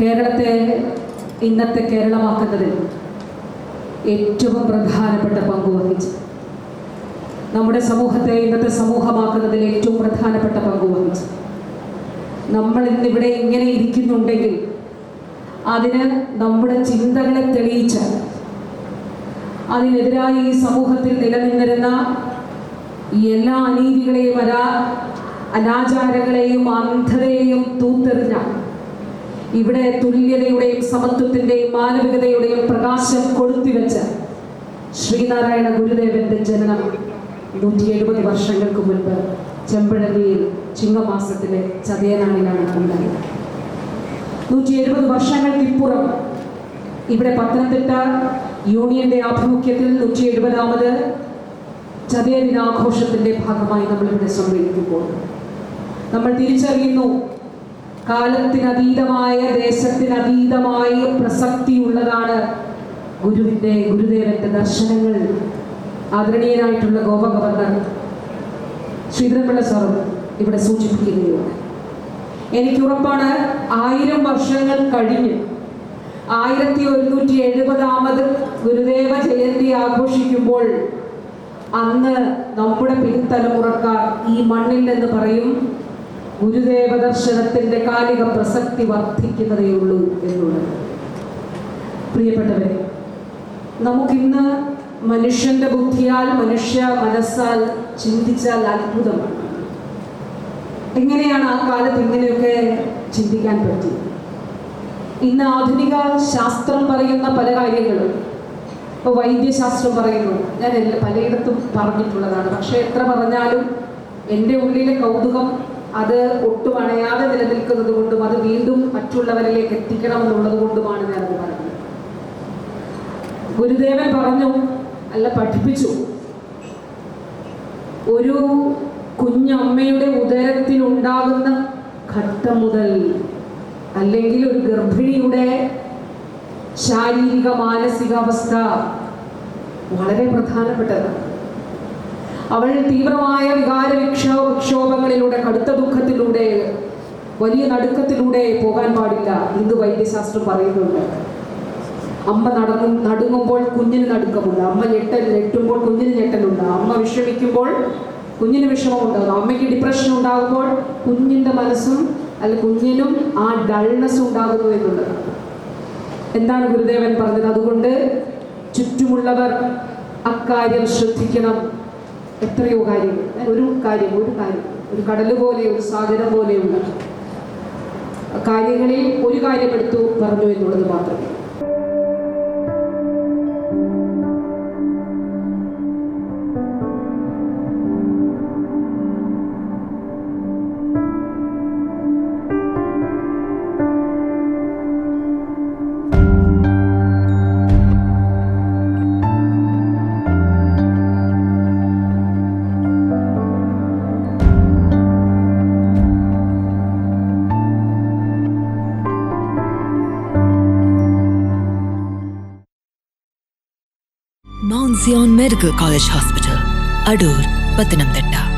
കേരളത്തെ ഇന്നത്തെ കേരളമാക്കുന്നതിൽ ഏറ്റവും പ്രധാനപ്പെട്ട പങ്ക് വഹിച്ചു നമ്മുടെ സമൂഹത്തെ ഇന്നത്തെ സമൂഹമാക്കുന്നതിൽ ഏറ്റവും പ്രധാനപ്പെട്ട പങ്ക് വഹിച്ചു നമ്മൾ ഇന്നിവിടെ ഇങ്ങനെ ഇരിക്കുന്നുണ്ടെങ്കിൽ അതിന് നമ്മുടെ ചിന്തകളെ തെളിയിച്ച അതിനെതിരായി ഈ സമൂഹത്തിൽ നിലനിന്നിരുന്ന എല്ലാ അനീതികളെയും അനാചാരങ്ങളെയും അന്ധതയെയും തൂത്തെറിഞ്ഞ ഇവിടെ തുല്യതയുടെയും സമത്വത്തിന്റെയും മാനവികതയുടെയും പ്രകാശം കൊളുത്തിവെച്ച ശ്രീനാരായണ ഗുരുദേവന്റെ ജനനം നൂറ്റി എഴുപത് വർഷങ്ങൾക്ക് മുൻപ് ചെമ്പഴന്തിയിൽ ചിങ്ങമാസത്തിലെ ചതയനാളിലാണ് ഉണ്ടായത്. നൂറ്റി എഴുപത് വർഷങ്ങൾക്കിപ്പുറം ഇവിടെ പത്തനംതിട്ട യൂണിയന്റെ ആഭിമുഖ്യത്തിൽ നൂറ്റി എഴുപതാമത് ചതയ ദിനാഘോഷത്തിന്റെ ഭാഗമായി നമ്മൾ ഇവിടെ സമ്മേളിക്കുമ്പോൾ നമ്മൾ തിരിച്ചറിയുന്നു കാലത്തിനതീതമായ ദേശത്തിനതീതമായ പ്രസക്തിയുള്ളതാണ് ഗുരുവിന്റെ ഗുരുദേവന്റെ ദർശനങ്ങൾ ആദരണീയനായിട്ടുള്ള ഗോപ ഗവർണർ ശ്രീധരൻപിള്ള സാറും ഇവിടെ സൂചിപ്പിക്കുകയുണ്ട് എനിക്ക് ഉറപ്പാണ് ആയിരം വർഷങ്ങൾ കഴിഞ്ഞ് ആയിരത്തി ഒരുന്നൂറ്റി എഴുപതാമത് ഗുരുദേവ ജയന്തി ആഘോഷിക്കുമ്പോൾ അന്ന് നമ്മുടെ പിൻതലമുറക്കാർ ഈ മണ്ണിൽ എന്ന് പറയും ഗുരുദേവ ദർശനത്തിന്റെ കാലിക പ്രസക്തി വർദ്ധിക്കുന്നതേ ഉള്ളൂ എന്നുള്ളത്. പ്രിയപ്പെട്ടവരെ നമുക്കിന്ന് മനുഷ്യന്റെ ബുദ്ധിയാൽ മനുഷ്യ മനസ്സാൽ ചിന്തിച്ചാൽ അത്ഭുതമാണ്. എങ്ങനെയാണ് ആ കാലത്ത് ഇങ്ങനെയൊക്കെ ചിന്തിക്കാൻ പറ്റി? ഇന്ന് ആധുനിക ശാസ്ത്രം പറയുന്ന പല കാര്യങ്ങളും ഇപ്പോൾ വൈദ്യശാസ്ത്രം പറയുന്നു. ഞാൻ പലയിടത്തും പറഞ്ഞിട്ടുള്ളതാണ്. പക്ഷേ എത്ര പറഞ്ഞാലും എന്റെ ഉള്ളിലെ കൗതുകം അത് ഒട്ടും അണയാതെ നിലനിൽക്കുന്നത് കൊണ്ടും അത് വീണ്ടും മറ്റുള്ളവരിലേക്ക് എത്തിക്കണം എന്നുള്ളത് കൊണ്ടുമാണ് ഞാനത് പറഞ്ഞത്. ഗുരുദേവൻ പറഞ്ഞു അല്ല പഠിപ്പിച്ചു. ഒരു കുഞ്ഞമ്മയുടെ ഉദരത്തിൽ ഉണ്ടാകുന്ന ഘട്ടം മുതൽ അല്ലെങ്കിൽ ഒരു ഗർഭിണിയുടെ ശാരീരിക മാനസികാവസ്ഥ വളരെ പ്രധാനപ്പെട്ടതാണ്. അവൾ തീവ്രമായ വികാര വിക്ഷോ വിക്ഷോഭങ്ങളിലൂടെ കടുത്ത ദുഃഖത്തിലൂടെ വലിയ നടുക്കത്തിലൂടെ പോകാൻ പാടില്ല ഇന്ന് വൈദ്യശാസ്ത്രം പറയുന്നുണ്ട്. അമ്മ നടങ്ങും നടുങ്ങുമ്പോൾ കുഞ്ഞിന് നടുക്കമുണ്ട്. അമ്മ ഞെട്ടൽ ഞെട്ടുമ്പോൾ കുഞ്ഞിന് ഞെട്ടലുണ്ട്. അമ്മ വിഷമിക്കുമ്പോൾ കുഞ്ഞിന് വിഷമമുണ്ടാകും അമ്മയ്ക്ക് ഡിപ്രഷൻ ഉണ്ടാകുമ്പോൾ കുഞ്ഞിന്റെ മനസ്സും അല്ല കുഞ്ഞിനും ആ ഡൾനെസ് ഉണ്ടാകുന്നു എന്നുള്ളത്. എന്താണ് ഗുരുദേവൻ പറഞ്ഞത്? അതുകൊണ്ട് ചുറ്റുമുള്ളവർ അക്കാര്യം ശ്രദ്ധിക്കണം. എത്രയോ കാര്യങ്ങൾ ഒരു കാര്യം ഒരു കാര്യം ഒരു കടൽ പോലെ ഒരു സാഗരം പോലെയുള്ള കാര്യങ്ങളിൽ ഒരു കാര്യം എടുത്തു പറഞ്ഞു എന്നുള്ളത് മാത്രമേ. Zion Medical College Hospital, Adur, Patanamthitta.